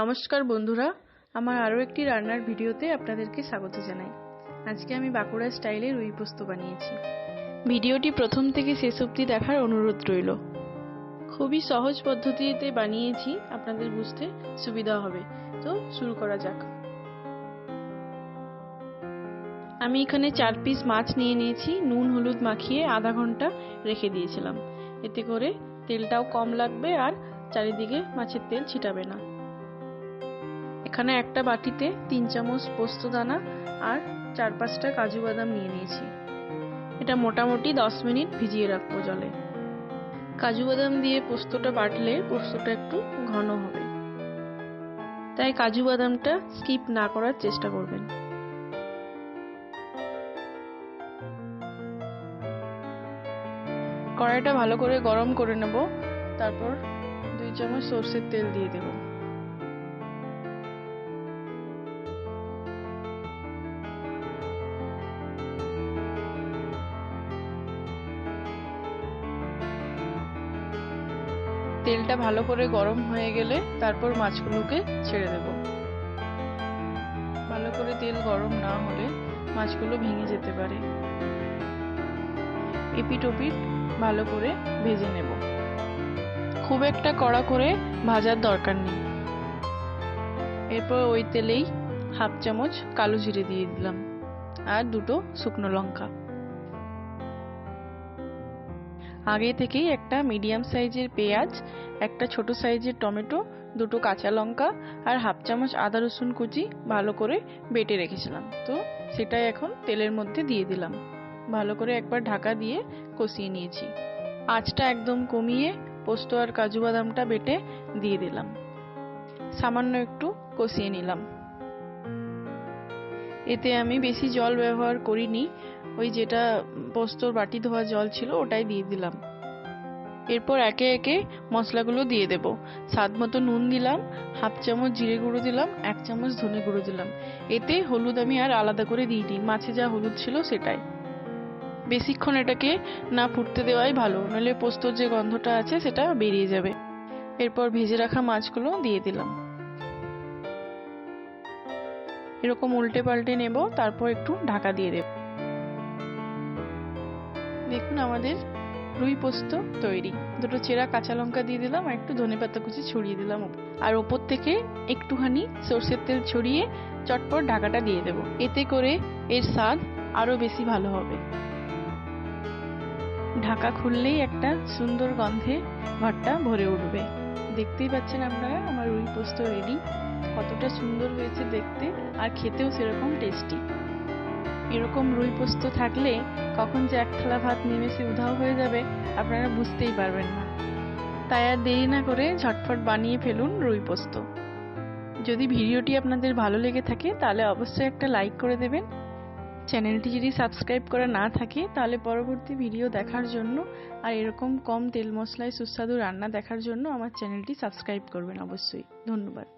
নমস্কার বন্ধুরা, আমার আরও একটি রান্নার ভিডিওতে আপনাদেরকে স্বাগত জানাই। আজকে আমি বাঁকুড়া স্টাইলে রুই পোস্ত বানিয়েছি। ভিডিওটি প্রথম থেকে শেষ অবধি দেখার অনুরোধ রইল। খুবই সহজ পদ্ধতিতে বানিয়েছি, আপনাদের বুঝতে সুবিধা হবে। তো শুরু করা যাক। আমি এখানে চার পিস মাছ নিয়ে নিয়েছি, নুন, হলুদ মাখিয়ে আধা ঘণ্টা রেখে দিয়েছিলাম। এতে করে তেলটাও কম লাগবে আর চারিদিকে মাছের তেল ছিটাবে না। এখানে একটা বাটিতে তিন চামচ পোস্ত দানা আর চার পাঁচটা কাজু বাদাম নিয়ে নিয়েছি। এটা মোটামুটি দশ মিনিট ভিজিয়ে রাখব জলে। কাজু বাদাম দিয়ে পোস্তটা বাটলে পোস্তটা একটু ঘন হবে। তাই কাজু বাদামটা স্কিপ না করার চেষ্টা করবেন। কড়াইটা ভালো করে গরম করে নেব। তারপর দুই চামচ সর্ষের তেল দিয়ে দেব। তেলটা ভালো করে গরম হয়ে গেলে তারপর মাছগুলোকে ছেড়ে দেব। ভালো করে তেল গরম না হলে মাছগুলো ভেঙে যেতে পারে। এপিট ওপিট ভালো করে ভেজে নেব। খুব একটা কড়া করে ভাজার দরকার নেই। এরপর ওই তেলেই হাফ চামচ কালো জিরে দিয়ে দিলাম। আর দুটো শুকনো লঙ্কা। আগে থেকেই একটা মিডিয়াম সাইজের পেঁয়াজ, একটা ছোট সাইজের টমেটো, দুটো কাঁচা লঙ্কা আর হাফ চামচ আদা রসুন কুচি ভালো করে বেটে রেখেছিলাম। তো সেটাই এখন তেলের মধ্যে দিয়ে দিলাম। ভালো করে একবার ঢাকা দিয়ে কষিয়ে নিয়েছি। আঁচটা একদম কমিয়ে পোস্ত আর কাজু বাদামটা বেটে দিয়ে দিলাম। সামান্য একটু কষিয়ে নিলাম। এতে আমি বেশি জল ব্যবহার করিনি। ওই যেটা পোস্তর বাটি ধোয়া জল ছিল, ওটাই দিয়ে দিলাম। এরপর একে একে মশলাগুলো দিয়ে দেব। স্বাদ মতো নুন দিলাম, হাফ চামচ জিরে গুঁড়ো দিলাম, এক চামচ ধনে গুঁড়ো দিলাম। এতে হলুদ আমি আর আলাদা করে দিইনি, মাছে যা হলুদ ছিল সেটাই। বেশিক্ষণ এটাকে না ফুটতে দেওয়াই ভালো নাহলে পোস্তর যে গন্ধটা আছে সেটা বেরিয়ে যাবে। এরপর ভেজে রাখা মাছগুলো দিয়ে দিলাম। এরকম উল্টে পাল্টে নেব, তারপর একটু ঢাকা দিয়ে দেব। দেখুন আমাদের রুই পোস্ত তৈরি। দুটো চেরা কাঁচা লঙ্কা দিয়ে দিলাম আর একটু ধনে পাতা কুচি ছড়িয়ে দিলাম। আর ওপর থেকে একটুখানি সর্ষের তেল ছড়িয়ে চটপট ঢাকাটা দিয়ে দেব। এতে করে এর স্বাদ আরও বেশি ভালো হবে। ঢাকা খুললেই একটা সুন্দর গন্ধে ঘরটা ভরে উঠবে। দেখতেই পাচ্ছেন আপনারা, আমার রুই পোস্ত রেডি কতটা সুন্দর হয়েছে দেখতে, আর খেতেও সেরকম টেস্টি এরকম রুই পোস্ত থাকলে কখন যে এক থালা ভাত নিমেষে উধাও হয়ে যাবে, আপনারা বুঝতেই পারবেন না। তাই আর দেরি না করে ঝটফট বানিয়ে ফেলুন রুই পোস্ত। যদি ভিডিওটি আপনাদের ভালো লেগে থাকে, তাহলে অবশ্যই একটা লাইক করে দেবেন। চ্যানেলটি যদি সাবস্ক্রাইব করা না থাকে, তাহলে পরবর্তী ভিডিও দেখার জন্য আর এরকম কম তেল মশলায় সুস্বাদু রান্না দেখার জন্য আমার চ্যানেলটি সাবস্ক্রাইব করবেন অবশ্যই। ধন্যবাদ।